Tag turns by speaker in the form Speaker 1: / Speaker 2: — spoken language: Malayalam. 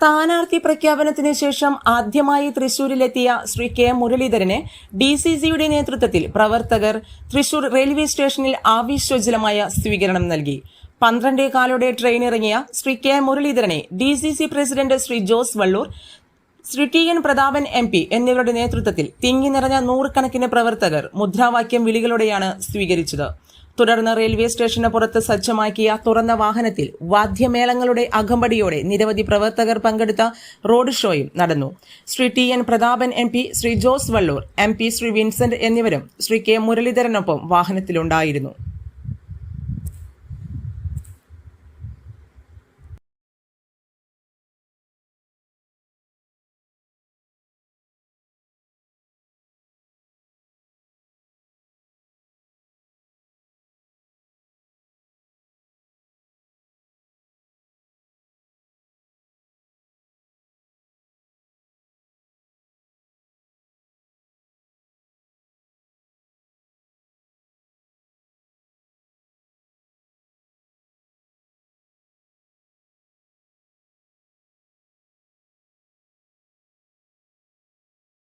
Speaker 1: സ്ഥാനാർത്ഥി പ്രഖ്യാപനത്തിന് ശേഷം ആദ്യമായി തൃശൂരിലെത്തിയ Shri K Muraleedharan D C സിയുടെ നേതൃത്വത്തിൽ പ്രവർത്തകർ തൃശൂർ റെയിൽവേ സ്റ്റേഷനിൽ ആവേശോജ്വലമായ സ്വീകരണം നൽകി. പന്ത്രണ്ടേ കാലോടെ ട്രെയിൻ ഇറങ്ങിയ ശ്രീ കെ മുരളീധരനെ D C C president Shri Jose Valloor Shri T N Prathapan M P എന്നിവരുടെ നേതൃത്വത്തിൽ തിങ്ങി നിറഞ്ഞ നൂറുകണക്കിന് പ്രവർത്തകർ മുദ്രാവാക്യം വിളികളോടെയാണ് സ്വീകരിച്ചത്. തുടർന്ന് റെയിൽവേ സ്റ്റേഷന് പുറത്ത് സജ്ജമാക്കിയ തുറന്ന വാഹനത്തിൽ വാദ്യമേളങ്ങളുടെ അകമ്പടിയോടെ നിരവധി പ്രവർത്തകർ പങ്കെടുത്ത റോഡ് ഷോയും നടന്നു. Shri T N Prathapan M P Shri Jose Valloor M P Shri Vincent എന്നിവരും ശ്രീ കെ മുരളീധരനൊപ്പം വാഹനത്തിലുണ്ടായിരുന്നു.